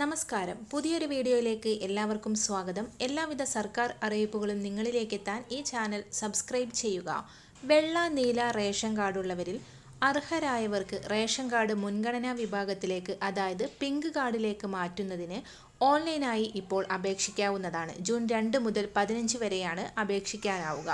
നമസ്കാരം. പുതിയൊരു വീഡിയോയിലേക്ക് എല്ലാവർക്കും സ്വാഗതം. എല്ലാവിധ സർക്കാർ അറിയിപ്പുകളും നിങ്ങളിലേക്ക് എത്താൻ ഈ ചാനൽ സബ്സ്ക്രൈബ് ചെയ്യുക. വെള്ള നീല റേഷൻ കാർഡുള്ളവരിൽ അർഹരായവർക്ക് റേഷൻ കാർഡ് മുൻഗണനാ വിഭാഗത്തിലേക്ക് അതായത് പിങ്ക് കാർഡിലേക്ക് മാറ്റുന്നതിന് ഓൺലൈനായി ഇപ്പോൾ അപേക്ഷിക്കാവുന്നതാണ്. ജൂൺ രണ്ട് മുതൽ പതിനഞ്ച് വരെയാണ് അപേക്ഷിക്കാനാവുക.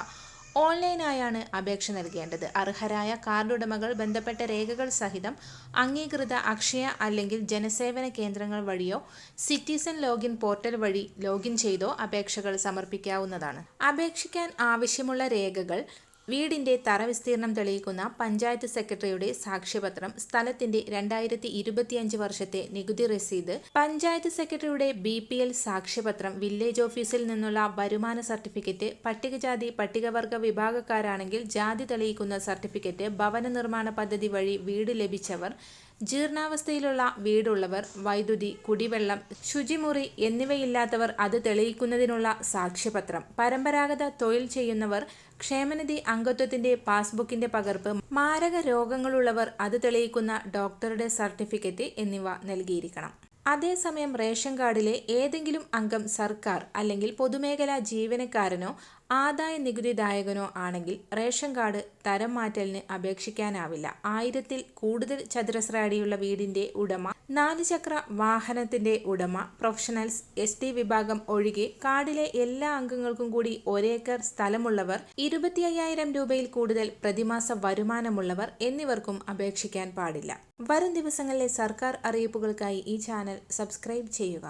ഓൺലൈനായാണ് അപേക്ഷ നൽകേണ്ടത്. അർഹരായ കാർഡുടമകൾ ബന്ധപ്പെട്ട രേഖകൾ സഹിതം അംഗീകൃത അക്ഷയ അല്ലെങ്കിൽ ജനസേവന കേന്ദ്രങ്ങൾ വഴിയോ സിറ്റിസൺ ലോഗിൻ പോർട്ടൽ വഴി ലോഗിൻ ചെയ്തോ അപേക്ഷകൾ സമർപ്പിക്കാവുന്നതാണ്. അപേക്ഷിക്കാൻ ആവശ്യമുള്ള രേഖകൾ വീടിന്റെ തറവിസ്തീർണം തെളിയിക്കുന്ന പഞ്ചായത്ത് സെക്രട്ടറിയുടെ സാക്ഷ്യപത്രം സ്ഥലത്തിന്റെ രണ്ടായിരത്തി ഇരുപത്തിയഞ്ച് വർഷത്തെ നികുതി രസീത് പഞ്ചായത്ത് സെക്രട്ടറിയുടെ ബി പി എൽ സാക്ഷ്യപത്രം വില്ലേജ് ഓഫീസിൽ നിന്നുള്ള വരുമാന സർട്ടിഫിക്കറ്റ് പട്ടികജാതി പട്ടികവർഗ വിഭാഗക്കാരാണെങ്കിൽ ജാതി തെളിയിക്കുന്ന സർട്ടിഫിക്കറ്റ് ഭവന നിർമ്മാണ പദ്ധതി വഴി വീട് ലഭിച്ചവർ ജീർണാവസ്ഥയിലുള്ള വീടുള്ളവർ വൈദ്യുതി കുടിവെള്ളം ശുചിമുറി എന്നിവയില്ലാത്തവർ അത് തെളിയിക്കുന്നതിനുള്ള സാക്ഷ്യപത്രം. പരമ്പരാഗത തൊഴിൽ ചെയ്യുന്നവർ ക്ഷേമനിധി അംഗത്വത്തിന്റെ പാസ്ബുക്കിന്റെ പകർപ്പ് മാരക രോഗങ്ങളുള്ളവർ അത് തെളിയിക്കുന്ന ഡോക്ടറുടെ സർട്ടിഫിക്കറ്റ് എന്നിവ നൽകിയിരിക്കണം. അതേസമയം റേഷൻ കാർഡിലെ ഏതെങ്കിലും അംഗം സർക്കാർ അല്ലെങ്കിൽ പൊതുമേഖലാ ജീവനക്കാരനോ ആദായ നികുതിദായകനോ ആണെങ്കിൽ റേഷൻ കാർഡ് തരം മാറ്റലിന് അപേക്ഷിക്കാനാവില്ല. ആയിരത്തിൽ കൂടുതൽ ചതുരശ്ര അടിയുള്ള വീടിന്റെ ഉടമ നാല് ചക്ര വാഹനത്തിന്റെ ഉടമ പ്രൊഫഷണൽസ് എസ് ടി വിഭാഗം ഒഴികെ കാർഡിലെ എല്ലാ അംഗങ്ങൾക്കും കൂടി ഒരേക്കർ സ്ഥലമുള്ളവർ ഇരുപത്തി അയ്യായിരം രൂപയിൽ കൂടുതൽ പ്രതിമാസ വരുമാനമുള്ളവർ എന്നിവർക്കും അപേക്ഷിക്കാൻ പാടില്ല. വരും ദിവസങ്ങളിലെ സർക്കാർ അറിയിപ്പുകൾക്കായി ഈ ചാനൽ സബ്സ്ക്രൈബ് ചെയ്യുക.